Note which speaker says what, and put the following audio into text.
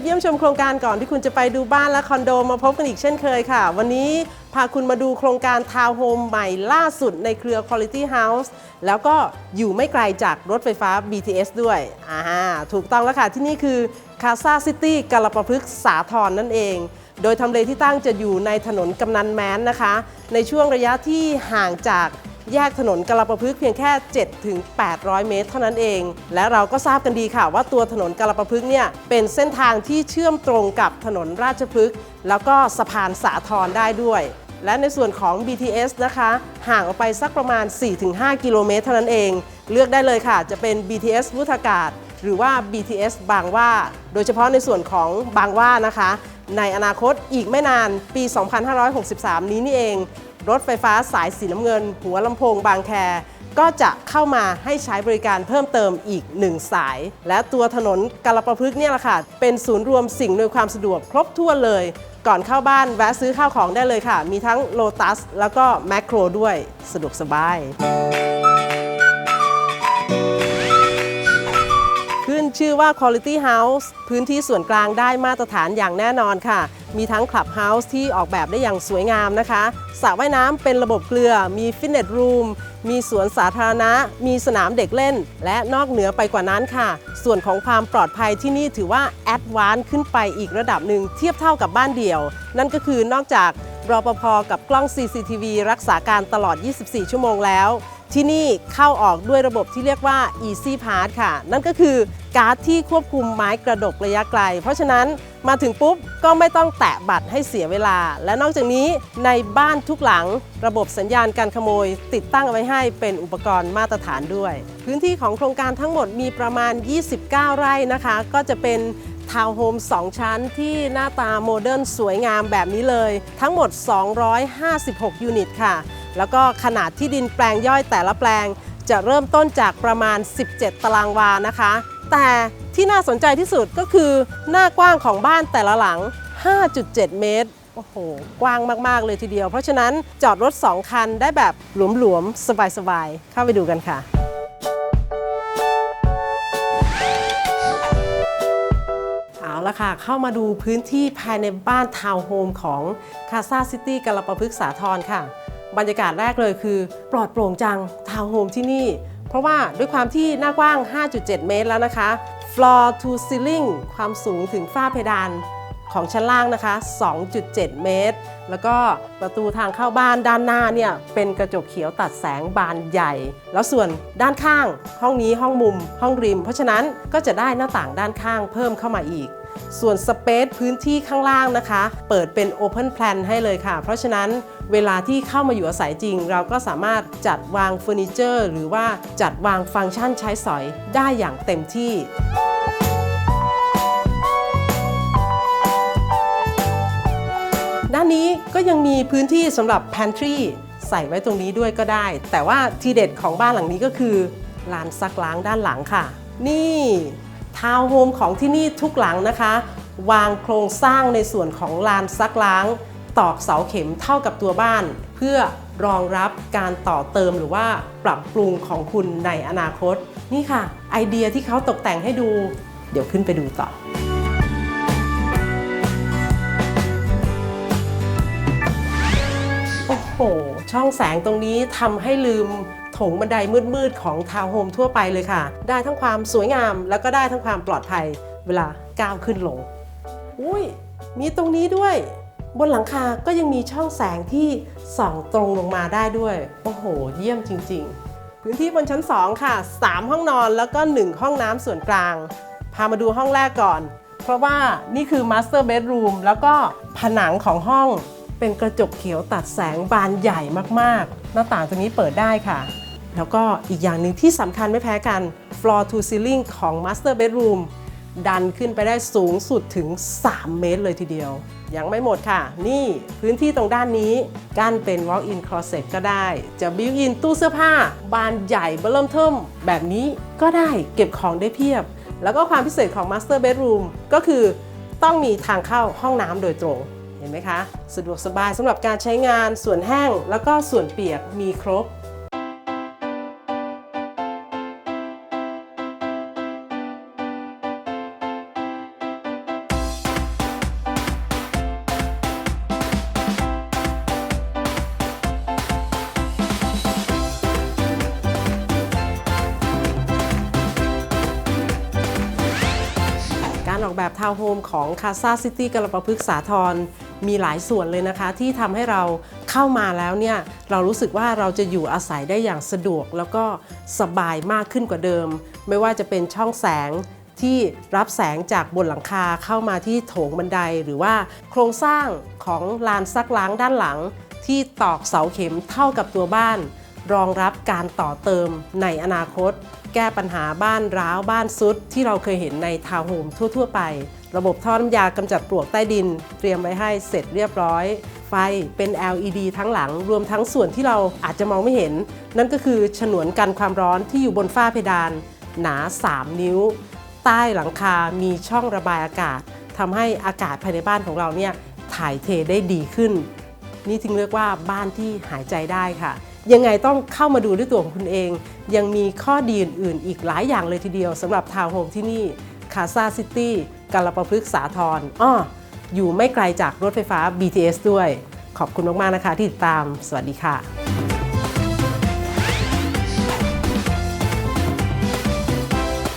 Speaker 1: ปเยี่ยมชมโครงการก่อนที่คุณจะไปดูบ้านและคอนโดมาพบกันอีกเช่นเคยค่ะ วันนี้พาคุณมาดูโครงการทาวน์โฮมใหม่ล่าสุดในเครือ Quality House แล้วก็อยู่ไม่ไกลจากรถไฟฟ้า BTS ด้วย อ่า ถูกต้องแล้วค่ะ ที่นี่คือ Casa City กาลประพฤกษ์สาทรนั่นเอง โดยทำเลที่ตั้งจะอยู่ในถนนกำนันแม้นนะคะ ในช่วงระยะที่ห่างจาก แยกถนนกลาประพฤกเพียงแค่7ถึง800 เมตร เท่านั้นเอง และเราก็ทราบกันดีค่ะว่าตัวถนนกลาประพฤกเนี่ยเป็นเส้นทางที่เชื่อมตรงกับถนนราชพฤกษ์แล้วก็สะพานสาทรได้ด้วย และในส่วนของ BTS นะคะ ห่างออกไปสักประมาณ 4-5 กิโลเมตร เท่านั้นเอง เลือกได้เลยค่ะ จะเป็น BTS วุฒากาศ หรือว่า BTS บางว่า โดยเฉพาะในส่วนของบางว่านะคะในอนาคตอีกไม่นานปี 2563 นี้นี่เอง รถไฟฟ้าสายสีน้ำเงิน หัวลำโพงบางแค ก็จะเข้ามาให้ใช้บริการเพิ่มเติมอีกหนึ่งสาย และตัวถนนกาลประพฤกษ์เนี่ยแหละค่ะ เป็นศูนย์รวมสิ่งอำนวยความสะดวกครบถ้วนเลย ก่อนเข้าบ้านแวะซื้อข้าวของได้เลยค่ะ มีทั้งโลตัสแล้วก็แมคโครด้วยสะดวกสบาย ขึ้นชื่อว่า Quality House พื้นที่ส่วนกลางได้มาตรฐานอย่างแน่นอนค่ะ มีทั้งคลับเฮาส์ที่ออกแบบได้อย่างสวยงามนะคะสระว่ายน้ำเป็นระบบเกลือ มีฟิตเนสรูม มีสวนสาธารณะ มีสนามเด็กเล่น และนอกเหนือไปกว่านั้นค่ะ ส่วนของความปลอดภัยที่นี่ถือว่าแอดวานซ์ขึ้นไปอีกระดับหนึ่งเทียบเท่ากับบ้านเดี่ยว นั่นก็คือนอกจากรปภกับกล้อง CCTV รักษาการตลอด 24 ชั่วโมงแล้ว ที่นี่เข้าออกด้วยระบบที่เรียกว่า Easy Pass ค่ะ นั่นก็คือการ์ดที่ควบคุมไม้กระดกระยะไกล เพราะฉะนั้น มาถึงปุ๊บก็ไม่ต้องแตะบัตรให้เสียเวลา และนอกจากนี้ในบ้านทุกหลังระบบสัญญาณการขโมย ติดตั้งเอาไว้ให้เป็นอุปกรณ์มาตรฐานด้วย พื้นที่ของโครงการทั้งหมดมีประมาณ 29 ไร่นะคะ ก็จะเป็นทาวน์โฮม2 ชั้นที่หน้าตาโมเดิร์นสวยงามแบบนี้เลย ทั้งหมด 256 ยูนิตค่ะ แล้วก็ขนาดที่ดินแปลงย่อยแต่ละแปลง จะเริ่มต้นจากประมาณ 17 ตารางวานะคะ แต่ที่น่าสนใจที่สุดก็คือหน้ากว้างของบ้านแต่ละหลัง 5.7 เมตร โอ้โห กว้างมาก ๆ เลยทีเดียว เพราะฉะนั้นจอดรถ 2 คันได้แบบหลวม ๆ สบาย ๆ เข้าไปดูกันค่ะเอาละค่ะเข้ามาดูพื้นที่ภายในบ้านทาวน์โฮมของคาซาซิตี้กาลปะพฤกษ์สาทรค่ะ บรรยากาศแรกเลยคือ ปลอดโปร่งจังทาวน์โฮมที่นี่ เพราะว่าด้วยความที่หน้ากว้าง 5.7 เมตรแล้วนะคะ floor to ceiling ความสูงถึงฝ้าเพดานของชั้นล่างนะคะ 2.7 เมตร แล้วก็ประตูทางเข้าบ้านด้านหน้าเนี่ยเป็นกระจกเขียวตัดแสงบานใหญ่ แล้วส่วนด้านข้าง ห้องนี้ห้องมุม ห้องริม เพราะฉะนั้นก็จะได้หน้าต่างด้านข้างเพิ่มเข้ามาอีก ส่วนสเปซพื้นที่ข้างล่างนะคะ เปิดเป็น Open Plan ให้เลยค่ะ เพราะฉะนั้นเวลาที่เข้ามาอยู่อาศัยจริง เราก็สามารถจัดวางเฟอร์นิเจอร์ หรือว่าจัดวางฟังก์ชันใช้สอยได้อย่างเต็มที่ด้านนี้ก็ยังมีพื้นที่สำหรับ pantry ใส่ไว้ตรงนี้ด้วยก็ได้ แต่ว่าทีเด็ดของบ้านหลังนี้ก็คือลานซักล้างด้านหลังค่ะ นี่ ทาวน์โฮมของที่นี่ทุกหลังนะคะ วางโครงสร้างในส่วนของลานซักล้าง ตอกเสาเข็มเท่ากับตัวบ้าน เพื่อรองรับการต่อเติมหรือว่าปรับปรุงของคุณในอนาคต นี่ค่ะ ไอเดียที่เขาตกแต่งให้ดู เดี๋ยวขึ้นไปดูต่อโอ้โห ช่องแสงตรงนี้ทำให้ลืม งบันไดมืดๆของทาวน์โฮมทั่วไปเลยค่ะ ได้ทั้งความสวยงามแล้วก็ได้ทั้งความปลอดภัยเวลาก้าวขึ้นลง อุ้ยมีตรงนี้ด้วย บนหลังคาก็ยังมีช่องแสงที่ส่องตรงลงมาได้ด้วย โอ้โห เยี่ยมจริง ๆ พื้นที่บนชั้น 2 ค่ะ 3 ห้องนอนแล้วก็ 1 ห้องน้ำส่วนกลาง พามาดูห้องแรกก่อน เพราะว่านี่คือ Master Bedroom แล้วก็ผนังของห้องเป็นกระจกเขียวตัดแสงบานใหญ่มากๆ หน้าต่างตรงนี้เปิดได้ค่ะ แล้วก็อีกอย่างหนึ่งที่สำคัญไม่แพ้กัน floor to ceiling ของ master bedroom ดันขึ้นไปได้สูงสุดถึง 3 เมตรเลยทีเดียว ยังไม่หมดค่ะ นี่พื้นที่ตรงด้านนี้กั้นเป็น walk in closet ก็ได้ จะ built in ตู้เสื้อผ้า บานใหญ่เบิ่มเทิมแบบนี้ก็ได้เก็บของได้เพียบ แล้วก็ความพิเศษของ master bedroom ก็คือต้องมีทางเข้าห้องน้ำโดยตรงเห็นไหมคะ สะดวกสบายสำหรับการใช้งานส่วนแห้งแล้วก็ส่วนเปียกมีครบ ออกแบบทาวน์โฮมของคาซาซิตี้กระปะพฤกษาทรมีหลายส่วนเลยนะคะ ที่ทำให้เราเข้ามาแล้วเนี่ย เรารู้สึกว่าเราจะอยู่อาศัยได้อย่างสะดวก แล้วก็สบายมากขึ้นกว่าเดิม ไม่ว่าจะเป็นช่องแสงที่รับแสงจากบนหลังคาเข้ามาที่โถงบันไดหรือว่าโครงสร้างของลานซักล้างด้านหลัง ที่ตอกเสาเข็มเท่ากับตัวบ้าน รองรับการต่อเติมในอนาคต แก้ปัญหาบ้านร้าวบ้านซุด ที่เราเคยเห็นในทาวน์โฮมทั่ว ๆ ไป ระบบท่อน้ำยากำจัดปลวกใต้ดิน เตรียมไว้ให้เสร็จเรียบร้อย ไฟเป็น LED ทั้งหลัง รวมทั้งส่วนที่เราอาจจะมองไม่เห็น นั่นก็คือฉนวนกันความร้อนที่อยู่บนฝ้าเพดาน หนา 3 นิ้ว ใต้หลังคา มีช่องระบายอากาศทำให้อากาศภายในบ้านของเราเนี่ยถ่ายเทได้ดีขึ้น นี่จึงเรียกว่าบ้านที่หายใจได้ค่ะ ยังไงต้องเข้ามาดูด้วยตัวของคุณเอง ยังมีข้อดีอื่นๆ อีกหลายอย่างเลยทีเดียวสำหรับทาวน์โฮมที่นี่คาซาซิตี้กาลปะพฤกษาทรอ้ออยู่ไม่ไกลจากรถไฟฟ้า BTS ด้วย ขอบคุณมาก ๆ นะคะที่ติดตาม สวัสดีค่ะ